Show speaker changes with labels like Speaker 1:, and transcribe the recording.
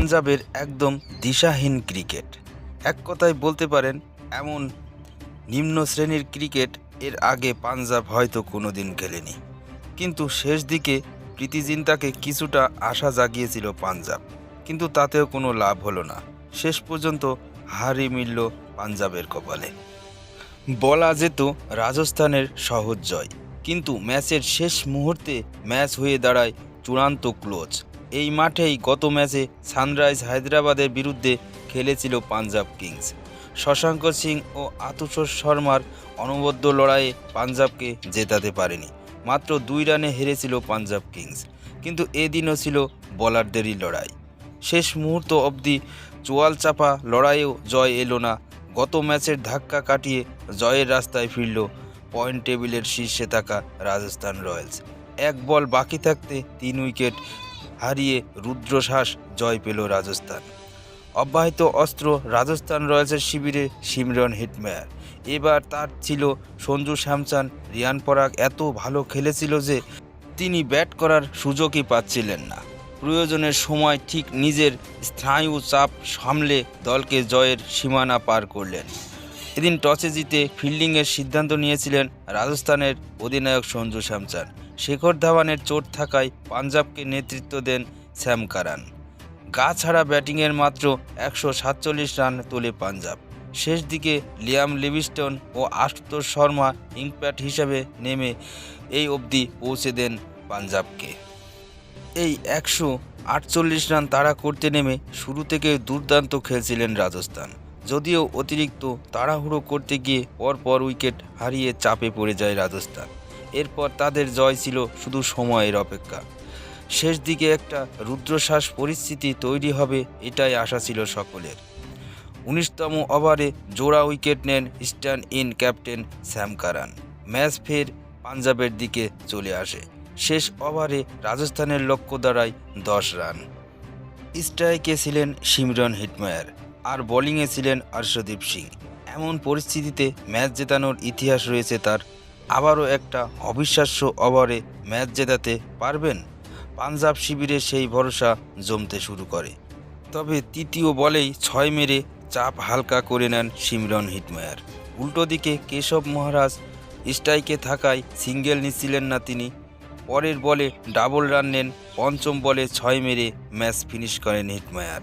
Speaker 1: পাঞ্জাবের একদম দিশাহীন ক্রিকেট। এক কথায় বলতে পারেন, এমন নিম্ন শ্রেণির ক্রিকেট এর আগে পাঞ্জাব হয়তো কোনো দিন খেলেনি। কিন্তু শেষ দিকে প্রীতি জিন্তাকে কিছুটা আশা জাগিয়েছিল পাঞ্জাব। কিন্তু তাতেও কোনো লাভ হলো না। শেষ পর্যন্ত হারি মিলল পাঞ্জাবের কপালে। বলা যেত রাজস্থানের সহজ জয়। কিন্তু ম্যাচের শেষ মুহূর্তে ম্যাচ হয়ে দাঁড়ায় চূড়ান্ত ক্লোজ। এই মাঠেই গত ম্যাচে সানরাইজ হায়দ্রাবাদের বিরুদ্ধে খেলেছিল পাঞ্জাব কিংস। শশাঙ্ক সিং ও আতুষর শর্মার অনবদ্য লড়াইয়ে পাঞ্জাবকে জেতাতে পারেনি। মাত্র দুই রানে হেরেছিল পাঞ্জাব কিংস, কিন্তু এদিনও ছিল বলারদেরই লড়াই। শেষ মুহূর্ত অবধি চোয়াল চাপা লড়াইয়েও জয় এলো না। গত ম্যাচের ধাক্কা কাটিয়ে জয়ের রাস্তায় ফিরল পয়েন্ট টেবিলের শীর্ষে থাকা রাজস্থান রয়্যালস। এক বল বাকি থাকতে তিন উইকেট হারিয়ে রুদ্রশ্বাস জয় পেল রাজস্থান। অব্যাহত অস্ত্র রাজস্থান রয়্যালসের শিবিরে সিমরন হিটমেয়ার এবার তার ছিল সঞ্জু স্যামসন, রিয়ান পরাগ এত ভালো খেলেছিল যে তিনি ব্যাট করার সুযোগই পাচ্ছিলেন না। প্রয়োজনের সময় ঠিক নিজের স্নায়ু চাপ সামলে দলকে জয়ের সীমানা পার করলেন। এদিন টসে জিতে ফিল্ডিংয়ের সিদ্ধান্ত নিয়েছিলেন রাজস্থানের অধিনায়ক সঞ্জু স্যামসন শেখর ধাওয়ানের চোট থাকায় পাঞ্জাবকে নেতৃত্ব দেন স্যাম কারান। গা ছাড়া ব্যাটিংয়ের মাত্র একশো সাতচল্লিশ রান তোলে পাঞ্জাব। শেষ দিকে লিয়াম লিভিস্টন ও আশুতোষ শর্মা ইংপ্যাট হিসাবে নেমে এই অবধি পৌঁছে দেন পাঞ্জাবকে। এই একশো আটচল্লিশ রান তাড়া করতে নেমে শুরু থেকে দুর্দান্ত খেলছিলেন রাজস্থান। যদিও অতিরিক্ত তাড়াহুড়ো করতে গিয়ে পরপর উইকেট হারিয়ে চাপে পড়ে যায় রাজস্থান। এরপর তাদের জয় ছিল শুধু সময়ের অপেক্ষা। শেষ দিকে একটা রুদ্রশ্বাস পরিস্থিতি তৈরি হবে, এটাই আশা ছিল সকলের। উনিশতম ওভারে জোড়া উইকেট নেন stand in captain Sam Curran. Match ফের পাঞ্জাবের দিকে চলে আসে। শেষ ওভারে রাজস্থানের লক্ষ্য দাঁড়ায় দশ রান। স্ট্রাইকে ছিলেন সিমরন হিটমায়ার। আর বোলিংয়ে ছিলেন হর্ষদীপ সিং। এমন পরিস্থিতিতে ম্যাচ জেতানোর ইতিহাস রয়েছে তার। আবারও একটা অবিশ্বাস্য ওভারে ম্যাচ জেতাতে পারবেন? পাঞ্জাব শিবিরে সেই ভরসা জমতে শুরু করে। তবে তৃতীয় বলেই ছয় মেরে চাপ হালকা করে নেন সিমরন হিটমায়ার। উল্টো দিকে কেশব মহারাজ স্ট্রাইকে থাকায় সিঙ্গেল নিচ্ছিলেন না তিনি। পরের বলে ডাবল রান নেন, পঞ্চম বলে ছয় মেরে ম্যাচ ফিনিশ করেন হিটমায়ার।